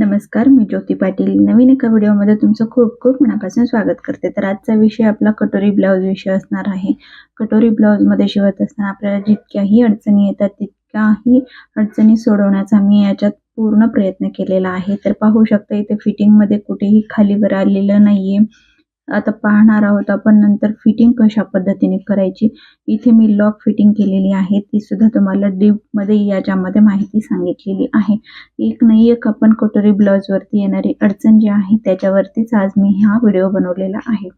नमस्कार मी ज्योती पाटील. नवीन एका व्हिडिओमध्ये तुमचं खूप खूप मनापासून स्वागत करते. तर आजचा विषय आपला कटोरी ब्लाऊज विषय असणार आहे. कटोरी ब्लाऊजमध्ये शिवत असताना आपल्याला जितक्याही अडचणी येतात तितक्याही अडचणी सोडवण्याचा मी याच्यात पूर्ण प्रयत्न केलेला आहे. तर पाहू शकता इथे फिटिंगमध्ये कुठेही खालीवर आलेलं नाही आहे आता पाहणार आहोत आपण नंतर फिटिंग कशा पद्धतीने करायची. इथे मी लॉक फिटिंग केलेली आहे. ती सुद्धा तुम्हाला डीपमध्ये याच्यामध्ये माहिती सांगितलेली आहे. एक नाही एक आपण कटोरी ब्लाऊजवरती येणारी अडचण जी आहे त्याच्यावरतीच आज मी हा व्हिडिओ बनवलेला आहे.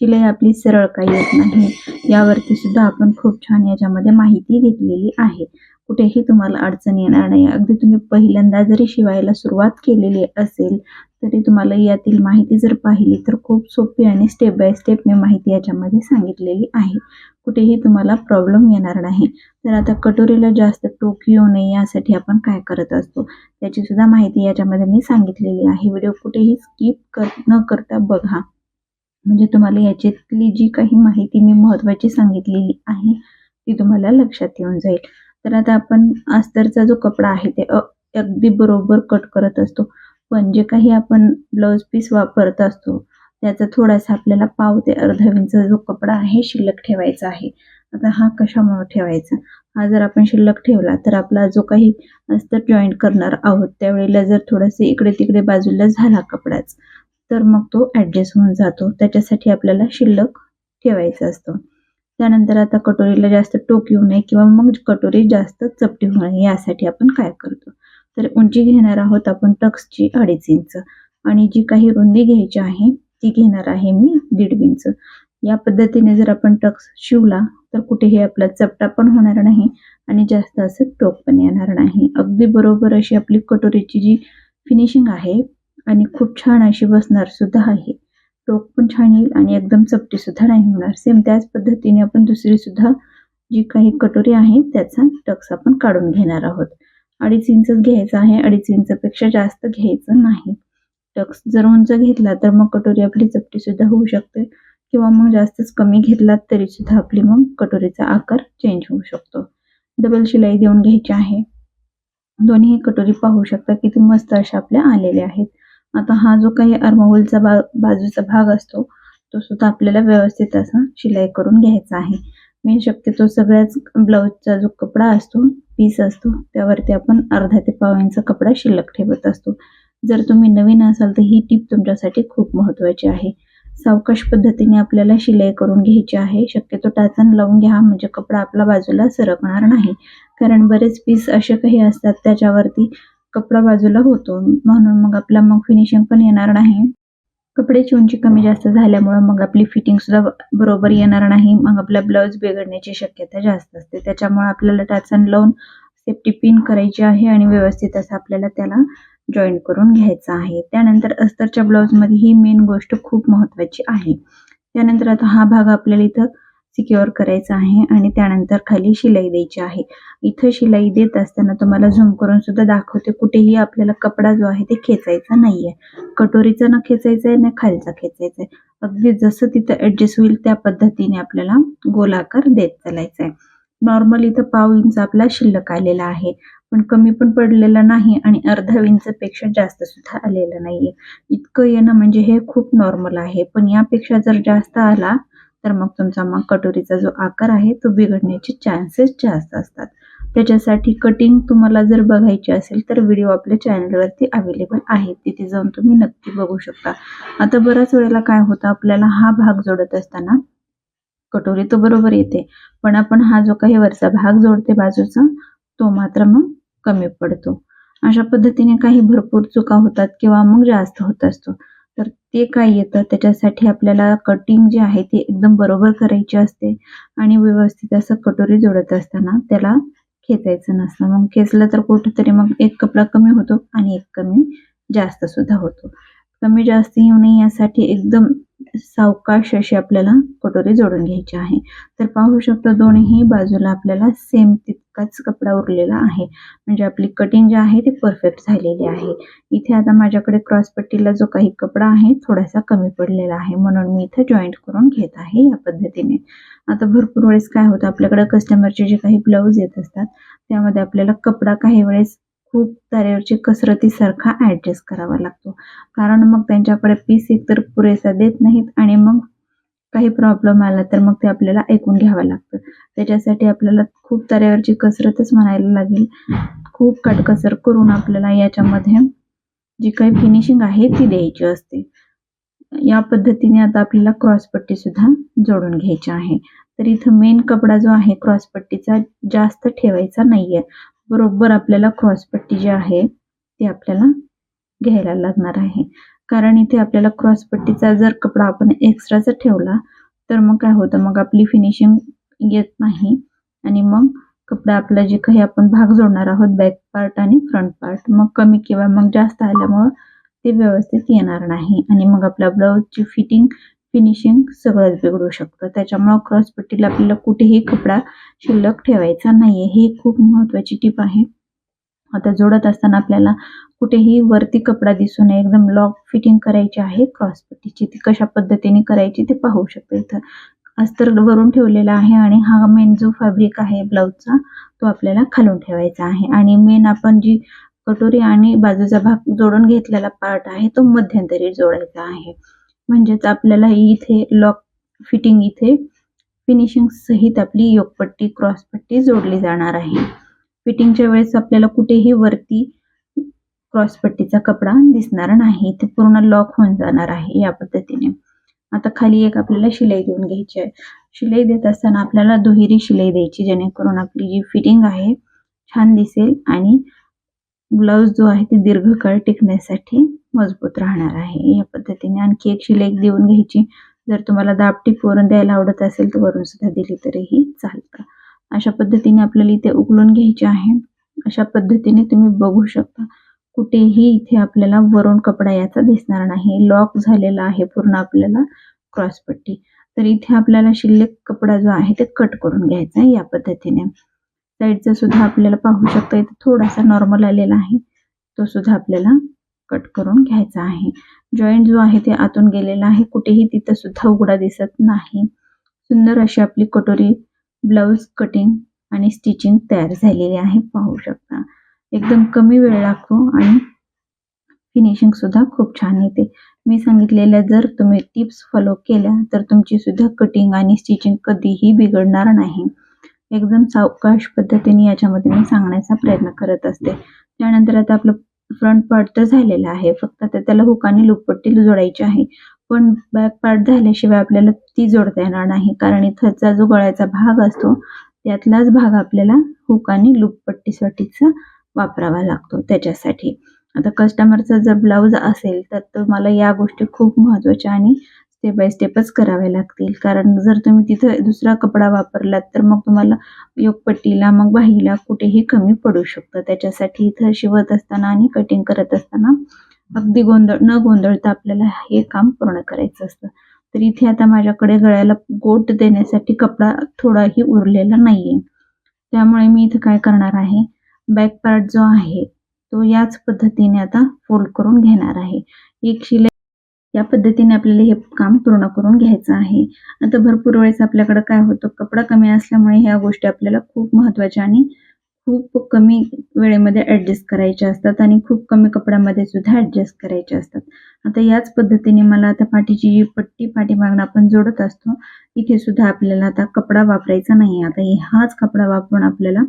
शिलाई आपली सरळ काही येत नाही. यावरती सुद्धा आपण खूप छान याच्यामध्ये माहिती घेतलेली आहे. कुठेही तुम्हाला अडचण येणार नाही. अगदी तुम्ही पहिल्यांदा जरी शिवायला सुरुवात केलेली असेल तरी तुम्हाला यातील माहिती जर पाहिली तर खूप सोपी आणि स्टेप बाय स्टेप मी माहिती याच्यामध्ये सांगितलेली आहे. कुठेही तुम्हाला प्रॉब्लेम येणार नाही. तर आता कटोरीला जास्त टोक येऊ नये यासाठी आपण काय करत असतो? त्याची सुद्धा माहिती याच्यामध्ये मी सांगितलेली आहे. व्हिडिओ कुठेही स्किप कर न करता बघा. म्हणजे तुम्हाला याच्यातली जी काही माहिती मी महत्त्वाची सांगितलेली आहे ती तुम्हाला लक्षात येऊन जाईल. तर आता आपण अस्तरचा जो कपडा आहे ते अगदी बरोबर कट करत असतो. पण जे काही आपण ब्लाऊज पीस वापरत असतो त्याचा थोडासा आपल्याला पाव ते अर्धा जो कपडा आहे शिल्लक ठेवायचा आहे. आता हा कशामुळे ठेवायचा? हा जर आपण शिल्लक ठेवला तर आपला जो काही अस्तर जॉईंट करणार आहोत त्यावेळेला जर थोडंसं इकडे तिकडे बाजूला झाला कपडाच तर मग तो ॲडजस्ट होऊन जातो. त्याच्यासाठी आपल्याला शिल्लक ठेवायचं असतं. त्यानंतर आता कटोरीला जास्त टोक येऊ नये किंवा मग कटोरी जास्त चपटी होऊ नये यासाठी आपण काय करतो? तर उंची घेणार आहोत आपण टक्सची अडीच इंच. आणि जी काही रुंदी घ्यायची आहे ती घेणार आहे मी दीड इंच. या पद्धतीने जर आपण टक्स शिवला तर कुठेही आपला चपटा पण होणार नाही आणि जास्त असं टोक पण येणार नाही. अगदी बरोबर अशी आपली कटोरीची जी फिनिशिंग आहे आणि खूप छान अशी बसणार सुद्धा आहे. टोक पण छान येईल आणि एकदम चपटी सुद्धा नाही होणार. सेम त्याच पद्धतीने आपण दुसरी सुद्धा जी काही कटोरी आहे त्याचा टक्स आपण काढून घेणार आहोत. अडीच इंचच घ्यायचं आहे. अडीच इंचपेक्षा जास्त घ्यायचं नाही. टक्स जर उंच घेतला तर मग कटोरी आपली चपटी सुद्धा होऊ शकते. किंवा मग जास्तच कमी घेतला तरी सुद्धा आपली मग कटोरीचा आकार चेंज होऊ शकतो. डबल शिलाई देऊन घ्यायची आहे. दोन्ही कटोरी पाहू शकता किती मस्त अशा आपल्या आलेल्या आहेत. आता हा जो काही अर्महोलचा बा बाजूचा भाग असतो तो सुद्धा आपल्याला व्यवस्थित असा शिलाई करून घ्यायचा आहे. मी शक्यतो सगळ्याच ब्लाऊजचा जो कपडा असतो पीस असतो त्यावरती आपण अर्धा ते पाव इंच कपडा शिल्लक ठेवत असतो. जर तुम्ही नवीन असाल तर ही टीप तुमच्यासाठी खूप महत्त्वाची आहे. सावकाश पद्धतीने आपल्याला शिलाई करून घ्यायची आहे. शक्यतो टाचण लावून घ्या म्हणजे कपडा आपला बाजूला सरकणार नाही. कारण बरेच पीस असे काही असतात त्याच्यावरती कपडा बाजूला होतो. म्हणून मग आपला मग फिनिशिंग पण येणार नाही. कपड्याची उंची कमी जास्त झाल्यामुळे मग आपली फिटिंग सुद्धा बरोबर येणार नाही. मग आपला ब्लाऊज बिघडण्याची शक्यता जास्त असते. त्याच्यामुळे आपल्याला टाचण लावून सेफ्टी पिन करायची आहे आणि व्यवस्थित असं आपल्याला त्याला जॉईन करून घ्यायचं आहे. त्यानंतर अस्तरच्या ब्लाऊजमध्ये ही मेन गोष्ट खूप महत्त्वाची आहे. त्यानंतर आता हा भाग आपल्याला इथं सिक्युअर करायचं आहे आणि त्यानंतर खाली शिलाई द्यायची आहे. इथं शिलाई देत असताना तुम्हाला झूम करून सुद्धा दाखवते कुठेही आपल्याला कपडा जो आहे ते खेचायचा नाहीये. कटोरीचा ना खेचायचा आहे ना खालचा खेचायचा आहे अगदी जसं तिथं ऍडजस्ट होईल त्या पद्धतीने आपल्याला गोलाकार देत चालायचा आहे नॉर्मल इथं पाव इंच आपला शिल्लक आलेला आहे. पण कमी पण पडलेला नाही आणि अर्धा इंच पेक्षा जास्त सुद्धा आलेला नाहीये. इतकं येणं म्हणजे हे खूप नॉर्मल आहे. पण यापेक्षा जर जास्त आला तर मग तुमचा मग कटोरीचा जो आकार आहे तो बिघडण्याचे चान्सेस जास्त असतात. त्याच्यासाठी कटिंग तुम्हाला जर बघायची असेल तर व्हिडिओ आपल्या चॅनलवरती अवेलेबल आहे. तिथे जाऊन तुम्ही नक्की बघू शकता. आता बऱ्याच वेळेला काय होतं आपल्याला हा भाग जोडत असताना कटोरी तो बरोबर येते. पण आपण हा जो काही वरचा भाग जोडते बाजूचा तो मात्र मग कमी पडतो. अशा पद्धतीने काही भरपूर चुका होतात किंवा मग जास्त होत असतो. तर ते काय येतं? त्याच्यासाठी आपल्याला कटिंग जे आहे ते एकदम बरोबर करायची असते आणि व्यवस्थित असं कटोरी जोडत असताना त्याला खेचायचं नसतं. मग खेचलं तर कुठंतरी मग एक कपडा कमी होतो आणि एक कमी जास्त सुद्धा होतो. कमी जास्त येऊ नये यासाठी एकदम सावकाश अशी आपल्याला कटोरी जोडून घ्यायची आहे. तर पाहू शकतो दोन्ही बाजूला आपल्याला सेम तितकाच कपडा उरलेला आहे. म्हणजे आपली कटिंग जी आहे ती परफेक्ट झालेली आहे. इथे आता माझ्याकडे क्रॉसपट्टीला जो काही कपडा आहे थोडासा कमी पडलेला आहे. म्हणून मी इथे जॉईंट करून घेत आहे या पद्धतीने. आता भरपूर वेळेस काय होतं आपल्याकडे कस्टमरचे जे काही ब्लाऊज येत असतात त्यामध्ये आपल्याला कपडा काही वेळेस खूप तारेवरची कसरतीसारखा ॲडजस्ट करावा लागतो. कारण मग त्यांच्याकडे पीस एकतर पुरेसा देत नाहीत आणि मग काही प्रॉब्लेम आला तर मग ते आपल्याला ऐकून घ्यावं लागतं. त्याच्यासाठी आपल्याला खूप तारेवरची कसरतच म्हणायला लागेल. खूप काटकसर करून आपल्याला याच्यामध्ये जी काही फिनिशिंग आहे ती द्यायची असते. या पद्धतीने आता आपल्याला क्रॉसपट्टी सुद्धा जोडून घ्यायची आहे. तर इथं मेन कपडा जो आहे क्रॉसपट्टीचा जास्त ठेवायचा नाहीये. बरोबर आपल्याला क्रॉसपट्टी जी आहे ती आपल्याला घ्यायला लागणार आहे. कारण इथे आपल्याला क्रॉसपट्टीचा जर कपडा आपण एक्स्ट्राचा ठेवला तर मग काय होतं? मग आपली फिनिशिंग येत नाही आणि मग कपडा आपला जे काही आपण भाग जोडणार आहोत बॅक पार्ट आणि फ्रंट पार्ट मग कमी किंवा मग जास्त आल्यामुळं ते व्यवस्थित येणार नाही. आणि मग आपल्या ब्लाऊजची फिटिंग फिनिशिंग सगळंच बिघडू शकतं. त्याच्यामुळं क्रॉसपट्टीला आपल्याला कुठेही कपडा शिल्लक ठेवायचा नाहीये. ही खूप महत्वाची टीप आहे. आता जोडत असताना आपल्याला कुठेही वरती कपडा दिसू नये एकदम लॉक फिटिंग करायची आहे क्रॉसपट्टीची ती कशा पद्धतीने करायची ते पाहू शकतो इथं. अस्तर वरून ठेवलेला आहे आणि हा मेन जो फॅब्रिक आहे ब्लाऊजचा तो आपल्याला खालून ठेवायचा आहे. आणि मेन आपण जी कटोरी आणि बाजूचा भाग जोडून घेतलेला पार्ट आहे तो मध्यंतरी जोडायचा आहे. म्हणजेच आपल्याला इथे लॉक फिटिंग इथे फिनिशिंग सहित आपली योगपट्टी क्रॉसपट्टी जोडली जाणार आहे. फिटिंगच्या वेळेस आपल्याला कुठेही वरती क्रॉसपट्टीचा कपडा दिसणार नाही. ते पूर्ण लॉक होऊन जाणार आहे या पद्धतीने. आता खाली एक आपल्याला शिलाई देऊन घ्यायची आहे. शिलाई देत असताना आपल्याला दुहेरी शिलाई द्यायची जेणेकरून आपली जी फिटिंग आहे छान दिसेल आणि ब्लाऊज जो आहे ते दीर्घकाळ टिकण्यासाठी मजबूत राहणार आहे. या पद्धतीने आणखी एक शिलाई देऊन घ्यायची. जर तुम्हाला दाबटीप वरून द्यायला आवडत असेल तर वरून सुद्धा दिली तरीही चालतं अशा पद्धतीने आपल्याला इथे उकलून घ्यायचे आहे. अशा पद्धतीने तुम्ही बघू शकता. कुठेही इथे आपल्याला वरून कपडा याचा दिसणार नाही. लॉक झालेला आहे पूर्ण आपल्याला क्रॉसपट्टी. तर इथे आपल्याला शिल्लक कपडा जो आहे ते कट करून घ्यायचा आहे या पद्धतीने. साईडचा सुद्धा आपल्याला पाहू शकता इथे थोडासा नॉर्मल आलेला आहे. तो सुद्धा आपल्याला कट करून घ्यायचा आहे. जॉईंट जो आहे ते आतून गेलेला आहे. कुठेही तिथं सुद्धा उघडा दिसत नाही. सुंदर अशी आपली कटोरी ब्लाऊज कटिंग आणि स्टिचिंग तयार झालेली आहे. पाहू शकता. एकदम कमी वेळ लागतो आणि फिनिशिंग सुद्धा खूप छान येते. मी सांगितलेल्या जर तुम्ही टिप्स फॉलो केल्या तर तुमची सुद्धा कटिंग आणि स्टिचिंग कधीही बिघडणार नाही. एकदम सावकाश पद्धतीने याच्यामध्ये मी सांगण्याचा प्रयत्न करत असते. त्यानंतर आता आपलं फ्रंट पार्ट तर झालेला आहे. फक्त आता त्याला हुकाने लुपपट्टी जोडायची आहे. पण बॅक पार्ट झाल्याशिवाय आपल्याला ती जोडता येणार नाही. कारण इथचा जो गळ्याचा भाग असतो त्यातलाच भाग आपल्याला हुक आणि वापरावा लागतो त्याच्यासाठी. आता कस्टमरचा जर ब्लाऊज असेल तर तुम्हाला या गोष्टी खूप महत्त्वाच्या आणि स्टेप बाय स्टेपच करावे लागतील. कारण जर तुम्ही तिथं दुसरा कपडा वापरलात तर मग तुम्हाला योगपट्टीला मग बाहीला कुठेही कमी पडू शकतं. त्याच्यासाठी इथं शिवत असताना आणि कटिंग करत असताना अगदी गोंधळ न गोंधळता आपल्याला हे काम पूर्ण करायचं असतं. तर इथे आता माझ्याकडे गळ्याला गोट देण्यासाठी कपडा थोडाही उरलेला नाहीये. त्यामुळे मी इथं काय करणार आहे? बॅक पार्ट जो आहे तो याच पद्धतीने आता फोल्ड करून घेणार आहे. एक शिलाई या पद्धतीने आपल्याला हे काम पूर्ण करून घ्यायचं आहे. आता भरपूर वेळेस आपल्याकडे काय होतं कपडा कमी असल्यामुळे ह्या गोष्टी आपल्याला खूप महत्त्वाच्या आणि खूप कमी वेळेमध्ये ॲडजस्ट करायच्या असतात आणि खूप कमी कपड्यामध्ये सुद्धा ॲडजस्ट करायच्या असतात. आता याच पद्धतीने मला आता पाठीची जी पट्टी पाठीमागणं आपण जोडत असतो इथे सुद्धा आपल्याला आता कपडा वापरायचा नाही आता हाच कपडा वापरून आपल्याला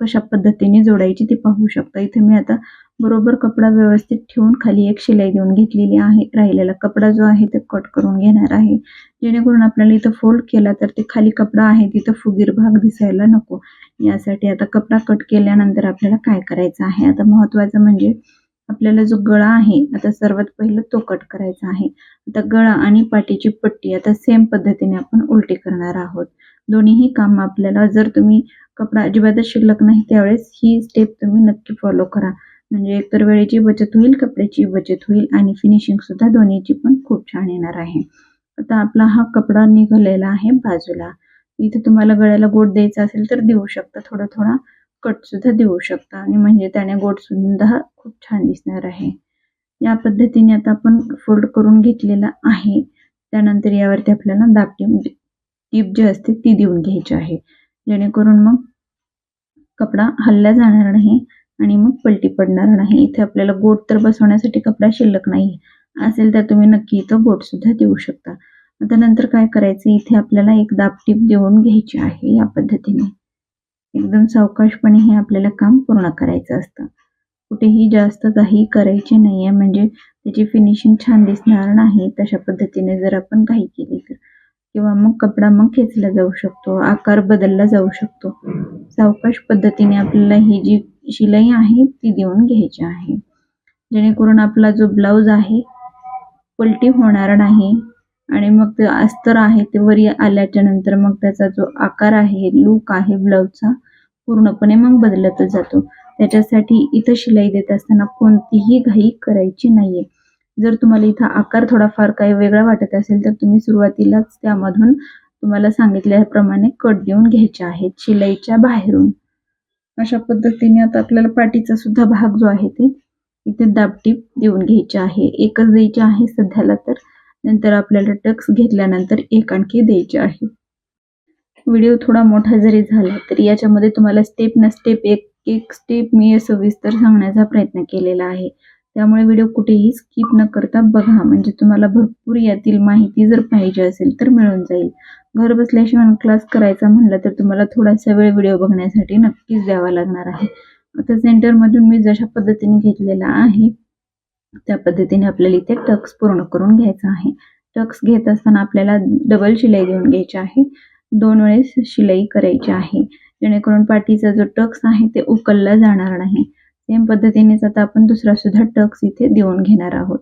कशा पद्धतीने जोडायची ती पाहू शकता. इथे मी आता बरोबर कपडा व्यवस्थित ठेवून खाली एक शिलाई देऊन घेतलेली आहे. राहिलेला कपडा जो आहे तो कट करून घेणार आहे. जेणेकरून आपल्याला इथं फोल्ड केला तर ते खाली कपडा आहे तिथं फुगीर भाग दिसायला नको. यासाठी आता कपडा कट केल्यानंतर आपल्याला काय करायचं आहे? आता महत्वाचं म्हणजे आपल्याला जो गळा आहे आता सर्वात पहिलं तो कट करायचा आहे. आता गळा आणि पाठीची पट्टी आता सेम पद्धतीने आपण उलटी करणार आहोत. दोन्हीही काम आपल्याला जर तुम्ही कपडा अजिबातच शिल्लक नाही त्यावेळेस ही स्टेप तुम्ही नक्की फॉलो करा. म्हणजे एकतर वेळेची बचत होईल कपड्याची बचत होईल आणि फिनिशिंग सुद्धा दोन्हीची पण खूप छान येणार आहे. आता आपला हा कपडा निघालेला आहे बाजूला. इथे तुम्हाला गळ्याला गोट द्यायचा असेल तर देऊ शकता. थोडा थोडा कट सुद्धा देऊ शकता. आणि म्हणजे त्याने गोट सुद्धा खूप छान दिसणार आहे. या पद्धतीने आता आपण फोल्ड करून घेतलेला आहे. त्यानंतर यावरती आपल्याला दाबटी टीप जी असते ती देऊन घ्यायची आहे. जेणेकरून मग कपडा हल्ला जाणार नाही. आणि मग पलटी पडणार नाही. इथे आपल्याला गोट तर बसवण्यासाठी कपडा शिल्लक नाही असेल तर तुम्ही नक्की इथं बोट सुद्धा देऊ शकता. आता नंतर काय करायचं? इथे आपल्याला एक दाबटीप देऊन घ्यायची आहे या पद्धतीने. एकदम सावकाशपणे हे आपल्याला काम पूर्ण करायचं असतं. कुठेही जास्त काही करायचे नाही आहे म्हणजे त्याची फिनिशिंग छान दिसणार नाही. तशा पद्धतीने जर आपण काही केली तर. किंवा मग कपडा मग खेचला जाऊ शकतो. आकार बदलला जाऊ शकतो. सावकाश पद्धतीने आपल्याला ही जी शिलाई आहे ती देऊन घ्यायची आहे. जेणेकरून आपला जो ब्लाऊज आहे पलटी होणार नाही आणि मग ते अस्तर आहे ते वरी आल्याच्यानंतर मग त्याचा जो आकार आहे लूक आहे ब्लाऊजचा पूर्णपणे मग बदलतच जातो. त्याच्यासाठी इथं शिलाई देत असताना कोणतीही घाई करायची नाहीये. जर तुम्हाला इथं आकार थोडाफार काही वेगळा वाटत असेल तर तुम्ही सुरुवातीलाच त्यामधून तुम्हाला सांगितल्याप्रमाणे कट देऊन घ्यायचे आहेत शिलाईच्या बाहेरून. अशा पद्धतीने आता आपल्याला पाठीचा सुद्धा भाग जो आहे ते इथे दाबटीप देऊन घ्यायचे आहे. एकच द्यायचे आहे सध्याला तर. नंतर आपल्याला टक्स घेतल्यानंतर एक आणखी द्यायचे आहे. व्हिडिओ थोडा मोठा जरी झाला तरी याच्यामध्ये तुम्हाला स्टेप न स्टेप एक एक स्टेप मी सविस्तर सांगण्याचा प्रयत्न केलेला आहे. त्यामुळे व्हिडिओ कुठेही स्किप न करता बघा. म्हणजे तुम्हाला भरपूर यातील माहिती जर पाहिजे असेल तर मिळून जाईल. घर बसल्या शिवण क्लास करायचा म्हणलं तर तुम्हाला थोडासा वेळ व्हिडिओ बघण्यासाठी नक्कीच द्यावा लागणार आहे. आता सेंटरमधून मी जशा पद्धतीने घेतलेला आहे त्या पद्धतीने आपल्याला इथे टक्स पूर्ण करून घ्यायचा आहे. टक्स घेत असताना आपल्याला डबल शिलाई देऊन घ्यायची आहे. दोन वेळेस शिलाई करायची आहे. जेणेकरून पाठीचा जो टक्स आहे ते उकलला जाणार नाही. सेम पद्धतीनेच आता आपण दुसरा सुद्धा टक्स इथे देऊन घेणार आहोत.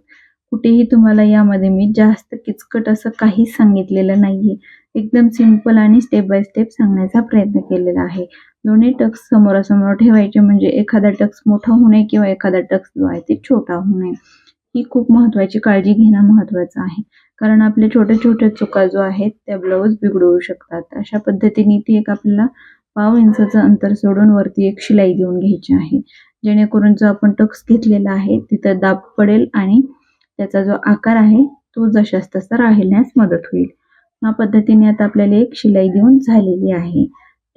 कुठेही तुम्हाला यामध्ये मी जास्त किचकट असं काहीच सांगितलेलं नाहीये. एकदम सिंपल आणि स्टेप बाय स्टेप सांगण्याचा प्रयत्न केलेला आहे. दोन्ही टक्स समोरासमोर ठेवायचे म्हणजे एखादा टक्स मोठा होऊ नये किंवा एखादा टक्स जो आहे ते छोटा होऊ नये. ही खूप महत्वाची काळजी घेणं महत्वाचं आहे. कारण आपल्या छोट्या छोट्या चुका जो आहेत त्या ब्लाऊज बिघडवू शकतात. अशा पद्धतीने ती एक आपल्याला पाव इंचाचं अंतर सोडून वरती एक शिलाई देऊन घ्यायची आहे. जेणेकरून जो आपण टक्स घेतलेला आहे तिथं दाब पडेल आणि त्याचा जो आकार आहे तो जशास तसा राहण्यास मदत होईल. या पद्धतीने आता आपल्याला एक शिलाई देऊन झालेली आहे.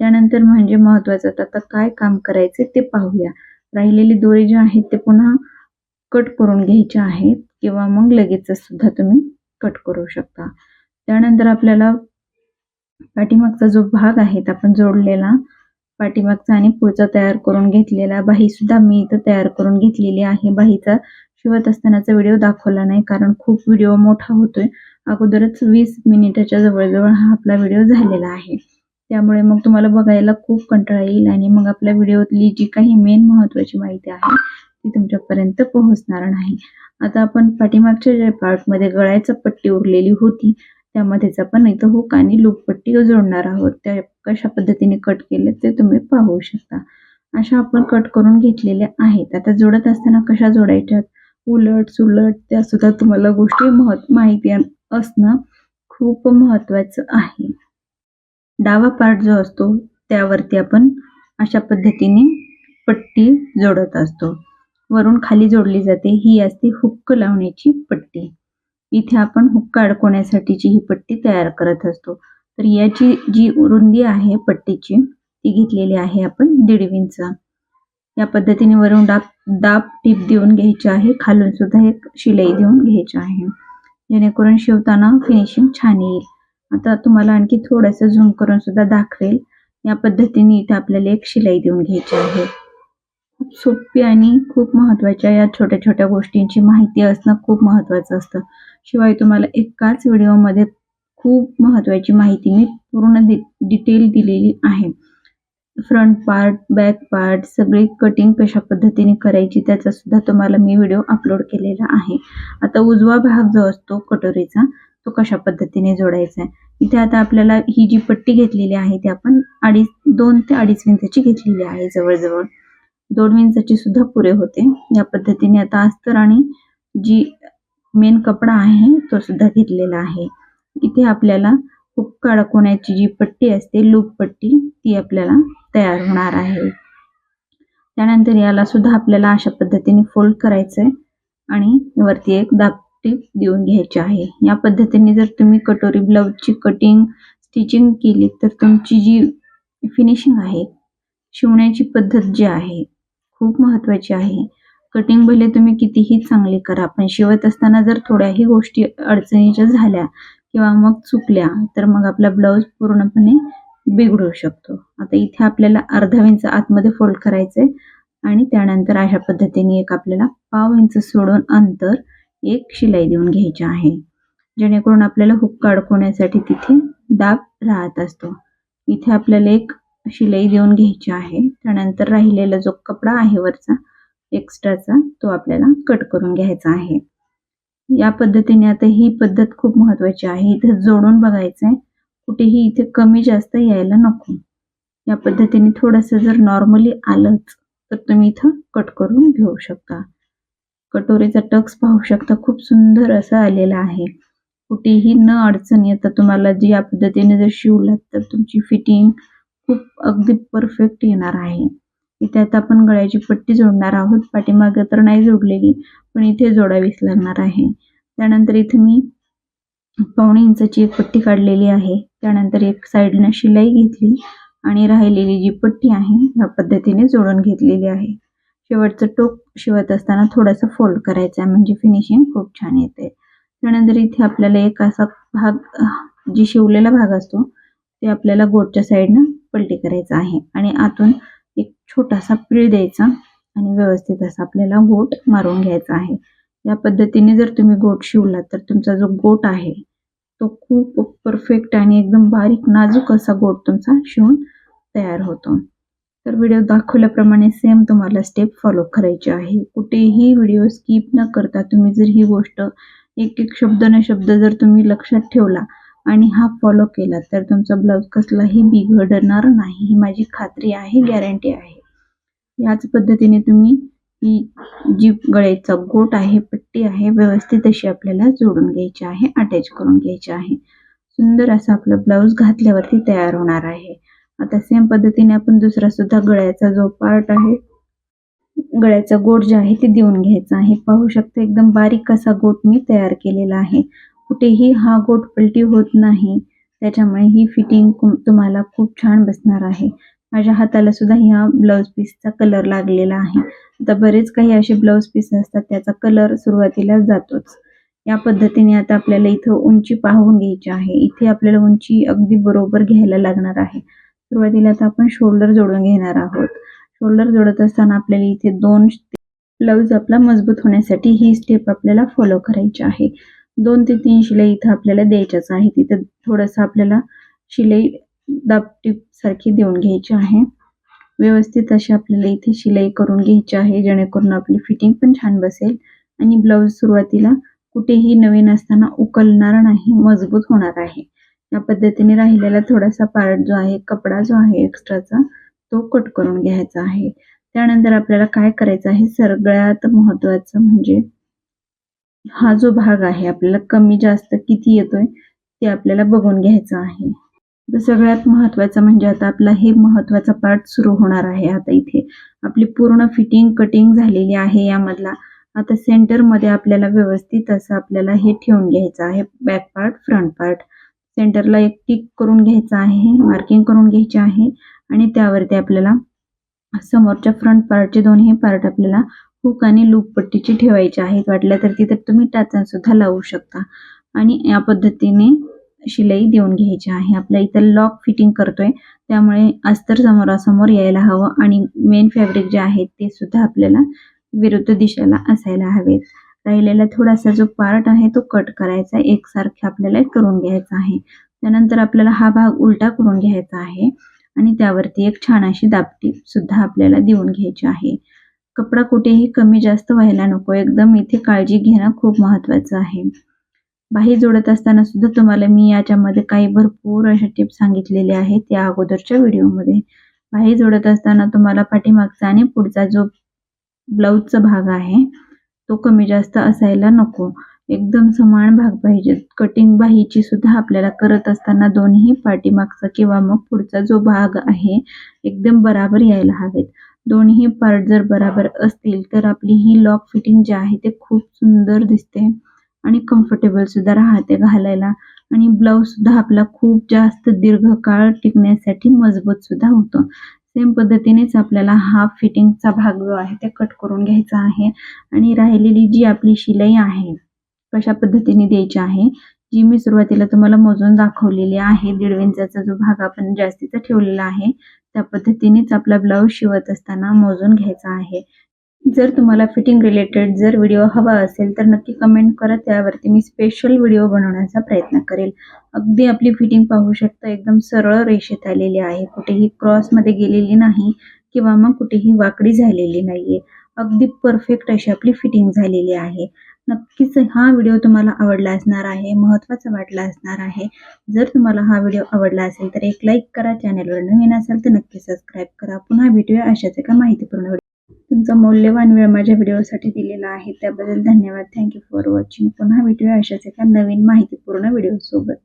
त्यानंतर म्हणजे महत्वाचं आता काय काम करायचे ते पाहूया. राहिलेली दोरी जी आहेत ते पुन्हा कट करून घ्यायचे आहेत किंवा मग लगेच सुद्धा तुम्ही कट करू शकता. त्यानंतर आपल्याला पाठीमागचा जो भाग आहे आपण जोडलेला. पाठीमागचा आणि पुढचा तयार करून घेतलेला. बाही सुद्धा मी इथं तयार करून घेतलेली आहे. बाहीचा शिवत असतानाचा व्हिडिओ दाखवला नाही कारण खूप व्हिडिओ मोठा होतोय. अगोदरच वीस मिनिटाच्या जवळजवळ हा आपला व्हिडिओ झालेला आहे. त्यामुळे मग तुम्हाला बघायला खूप कंटाळा येईल आणि मग आपल्या व्हिडिओतली जी काही मेन महत्वाची माहिती आहे ती तुमच्यापर्यंत पोहोचणार नाही. आता आपण पाठीमागच्या ज्या पार्टमध्ये गळ्याचा पट्टी उरलेली होती त्यामध्येच आपण इथं हुक आणि लूप पट्टी जोडणार आहोत त्या कशा पद्धतीने कट केले ते तुम्ही पाहू शकता. अशा आपण कट करून घेतलेल्या आहेत. आता जोडत असताना कशा जोडायच्यात? उलट सुलट त्या सुद्धा तुम्हाला गोष्टी महत् माहिती असणं खूप महत्वाचं आहे. डावा पार्ट जो असतो त्यावरती आपण अशा पद्धतीने पट्टी जोडत असतो. वरून खाली जोडली जाते ही असते हुक्क लावण्याची पट्टी. इथे आपण हुक्का अडकवण्यासाठीची ही पट्टी तयार करत असतो. तर याची जी रुंदी आहे पट्टीची ती घेतलेली आहे आपण दीड इंच या पद्धतीने वरून डाब दाब टीप देऊन घ्यायची आहे. खालून सुद्धा एक शिलाई देऊन घ्यायची आहे. जेणेकरून शिवताना फिनिशिंग छान येईल. आता तुम्हाला आणखी थोडंसं झूम करून सुद्धा दाखवेल. या पद्धतीने इथे आपल्याला एक शिलाई देऊन घ्यायची आहे. खूप सोपी आणि खूप महत्त्वाच्या या छोट्या छोट्या गोष्टींची माहिती असणं खूप महत्त्वाचं असतं. शिवाय तुम्हाला एकाच व्हिडिओमध्ये खूप महत्त्वाची माहिती मी पूर्ण दि डिटेल दिलेली आहे. फ्रंट पार्ट बॅक पार्ट सगळी कटिंग कशा पद्धतीने करायची त्याचा सुद्धा तुम्हाला मी व्हिडिओ अपलोड केलेला आहे. आता उजवा भाग जो असतो कटोरीचा तो कशा पद्धतीने जोडायचा आहे? इथे आता आपल्याला ही जी पट्टी घेतलेली आहे ती आपण अडीच दोन ते अडीच इंचाची घेतलेली आहे जवळजवळ. दोन इंचाची सुद्धा पुरे होते. या पद्धतीने आता अस्तर आणि जी मेन कपडा आहे तो सुद्धा घेतलेला आहे. इथे आपल्याला हुक्का अडकवण्याची जी पट्टी असते लूप पट्टी ती आपल्याला तयार होणार आहे. त्यानंतर याला सुद्धा आपल्याला अशा पद्धतीने फोल्ड करायचंय आणि वरती एक दापटी देऊन घ्यायची आहे. या पद्धतीने जर तुम्ही कटोरी ब्लाऊजची कटिंग स्टिचिंग केली तर तुमची जी फिनिशिंग आहे शिवण्याची पद्धत जी आहे खूप महत्वाची आहे. कटिंग भले तुम्ही कितीही चांगली करा पण शिवत असताना जर थोड्याही गोष्टी अडचणीच्या झाल्या किंवा मग चुकल्या तर मग आपला ब्लाऊज पूर्णपणे बिघडू शकतो. आता इथे आपल्याला अर्धा इंच आतमध्ये फोल्ड करायचंय आणि त्यानंतर अशा पद्धतीने एक आपल्याला पाव इंच सोडून अंतर एक शिलाई देऊन घ्यायची आहे. जेणेकरून आपल्याला हुक्का अडकवण्यासाठी तिथे दाब राहत असतो. इथे आपल्याला एक शिलाई देऊन घ्यायची आहे. त्यानंतर राहिलेला जो कपडा आहे वरचा एक्स्ट्राचा तो आपल्याला कट करून घ्यायचा आहे. या पद्धतीने आता ही पद्धत खूप महत्वाची आहे. इथे जोडून बघायचं आहे कुठेही इथे कमी जास्त यायला नको. या पद्धतीने थोडंसं जर नॉर्मली आलंच तर तुम्ही इथं कट करून घेऊ शकता. कटोरीचा टक्स पाहू शकता खूप सुंदर असं आलेला आहे. कुठेही न अडचण येता तुम्हाला जी या पद्धतीने जर शिवलात तर तुमची फिटिंग खूप अगदी परफेक्ट येणार आहे. इथे आता आपण गळ्याची पट्टी जोडणार आहोत. पाठीमागे तर नाही जोडलेली पण इथे जोडावीच लागणार आहे. त्यानंतर इथे मी पावणे इंचाची एक पट्टी काढलेली आहे. त्यानंतर एक साईडनं शिलाई घेतली आणि राहिलेली जी पट्टी आहे या पद्धतीने जोडून घेतलेली आहे. शेवटचं टोक शिवत असताना थोडासा फोल्ड करायचा आहे म्हणजे फिनिशिंग खूप छान येते. त्यानंतर इथे आपल्याला एक असा भाग जी शिवलेला भाग असतो ते आपल्याला गोटच्या साईडनं पलटी करायचा आहे. आणि आतून छोटासा पिळ द्यायचा आणि व्यवस्थित असा आपल्याला गोट मारून घ्यायचा आहे. या पद्धतीने जर तुम्ही गोट शिवला तर तुमचा जो गोट आहे तो खूप परफेक्ट आणि एकदम बारीक नाजूक असा गोट तुमचा शिवून तयार होतो. तर व्हिडिओ दाखवल्याप्रमाणे सेम तुम्हाला स्टेप फॉलो करायची आहे. कुठेही व्हिडिओ स्किप न करता तुम्ही जर ही गोष्ट एक एक शब्द न शब्द जर तुम्ही लक्षात ठेवला आणि हा फॉलो केला तर तुमचा ब्लाऊज कसलाही बिघडणार नाही. ही माझी खात्री आहे गॅरंटी आहे. याच पद्धतीने तुम्ही ही जी गळ्याचा गोट आहे पट्टी आहे व्यवस्थित अशी आपल्याला जोडून घ्यायची आहे अटॅच करून घ्यायची आहे. सुंदर असा आपला ब्लाऊज घातल्यावरती तयार होणार आहे. आता सेम पद्धतीने आपण दुसरा सुद्धा गळ्याचा जो पार्ट आहे गळ्याचा गोट जे आहे ते देऊन घ्यायचा आहे. पाहू शकता एकदम बारीक असा गोट मी तयार केलेला आहे. कुठेही हा गोट पलटी होत नाही. त्याच्यामुळे ही फिटिंग तुम्हाला खूप छान बसणार आहे. माझ्या हाताला सुद्धा ह्या ब्लाऊज पीसचा कलर लागलेला आहे. आता बरेच काही असे ब्लाऊज पीस असतात त्याचा कलर सुरुवातीला जातोच. या पद्धतीने आता आपल्याला इथं उंची पाहून घ्यायची आहे. इथे आपल्याला उंची अगदी बरोबर घ्यायला लागणार आहे. सुरुवातीला आता आपण शोल्डर जोडून घेणार आहोत. शोल्डर जोडत असताना आपल्याला इथे दोन ब्लाऊज आपला मजबूत होण्यासाठी ही स्टेप आपल्याला फॉलो करायची आहे. दोन ते तीन शिलाई इथं आपल्याला द्यायच्याच आहे तिथं थोडंसं आपल्याला शिलाई दापटीप सारखी देऊन घ्यायची आहे. व्यवस्थित अशी आपल्याला इथे शिलाई करून घ्यायची आहे जेणेकरून आपली फिटिंग पण छान बसेल आणि ब्लाऊज सुरुवातीला कुठेही नवीन असताना उकलणार नाही मजबूत होणार आहे. या पद्धतीने राहिलेला थोडासा पार्ट जो आहे कपडा जो आहे एक्स्ट्राचा तो कट करून घ्यायचा आहे. त्यानंतर आपल्याला काय करायचं आहे सगळ्यात महत्वाचं म्हणजे हा जो भाग आहे आपल्याला कमी जास्त किती येतोय ते आपल्याला बघून घ्यायचं आहे. तर सगळ्यात महत्वाचं म्हणजे आता आपला हे महत्त्वाचा पार्ट सुरू होणार आहे आता इथे. आपली पूर्ण फिटिंग कटिंग झालेली आहे यामधला. आता सेंटरमध्ये आपल्याला व्यवस्थित असं आपल्याला हे ठेवून घ्यायचं आहे बॅक पार्ट फ्रंट पार्ट सेंटरला एक टिक करून घ्यायचं आहे मार्किंग करून घ्यायचे आहे आणि त्यावरती आपल्याला समोरच्या फ्रंट पार्टचे दोन्ही पार्ट आपल्याला हुक आणि लूप पट्टीची ठेवायची आहेत. वाटल्या तर तिथे तुम्ही टाचण सुद्धा लावू शकता. आणि या पद्धतीने शिलाई देऊन घ्यायची आहे. आपल्या इथं लॉक फिटिंग करतोय. त्यामुळे अस्तर समोरासमोर यायला हवं आणि मेन फॅब्रिक जे आहे ते सुद्धा आपल्याला विरुद्ध दिशेला असायला हवेत. राहिलेला थोडासा जो पार्ट आहे तो कट करायचा. एकसारखे आपल्याला करून घ्यायचा आहे. त्यानंतर आपल्याला हा भाग उलटा करून घ्यायचा आहे आणि त्यावरती एक छान अशी दापटी सुद्धा आपल्याला देऊन घ्यायची आहे. कपडा कुठेही कमी जास्त व्हायला नको. एकदम इथे काळजी घेणं खूप महत्वाचं आहे. बाही जोडत असताना सुद्धा तुम्हाला मी याच्यामध्ये काही भरपूर अशा टिप्स सांगितलेल्या आहेत त्या अगोदरच्या व्हिडिओमध्ये बाही जोडत असताना तुम्हाला पाठीमागचा आणि पुढचा जो ब्लाऊजचा भाग आहे तो कमी जास्त असायला नको. एकदम समान भाग पाहिजे. कटिंग बाहीची सुद्धा आपल्याला करत असताना दोन्ही पाठीमागचा किंवा मग पुढचा जो भाग आहे एकदम बराबर यायला हवेत. दोन्ही पार्ट जर बराबर असतील तर आपली ही लॉक फिटिंग जी आहे ते खूप सुंदर दिसते. आणि कम्फर्टेबल सुद्धा राहते घालायला. आणि ब्लाऊज सुद्धा आपला खूप जास्त दीर्घकाळ टिकण्यासाठी मजबूत सुद्धा होतो. सेम पद्धतीनेच आपल्याला हा फिटिंगचा भाग जो आहे ते कट करून घ्यायचा आहे. आणि राहिलेली जी आपली शिलाई आहे कशा पद्धतीने द्यायची आहे जी मी सुरुवातीला तुम्हाला मोजून दाखवलेली आहे दीड इंचाचा जो भाग आपण जास्तीचा ठेवलेला आहे त्या पद्धतीनेच आपला ब्लाऊज शिवत असताना मोजून घ्यायचा आहे. जर तुम्हाला फिटिंग रिलेटेड जर व्हिडिओ हवा असेल तर नक्की कमेंट करा. त्यावरती मी स्पेशल व्हिडिओ बनवण्याचा प्रयत्न करेल. अगदी आपली फिटिंग पाहू शकता एकदम सरळ रेषेत आलेली आहे. कुठेही क्रॉसमध्ये गेलेली नाही किंवा मग कुठेही वाकडी झालेली नाहीये. अगदी परफेक्ट अशी आपली फिटिंग झालेली आहे. नक्कीच हा व्हिडिओ तुम्हाला आवडला असणार आहे महत्त्वाचा वाटला असणार आहे. जर तुम्हाला हा व्हिडिओ आवडला असेल तर एक लाईक करा. चॅनलवर नवीन असाल तर नक्की सबस्क्राईब करा. पुन्हा भेटूया अशाच एका माहितीपूर्ण तुमचा मौल्यवान वेळ माझ्या व्हिडिओसाठी दिलेला आहे त्याबद्दल धन्यवाद. थँक्यू फॉर वॉचिंग पुन्हा भेटूया अशाच एका नवीन माहितीपूर्ण व्हिडिओ सोबत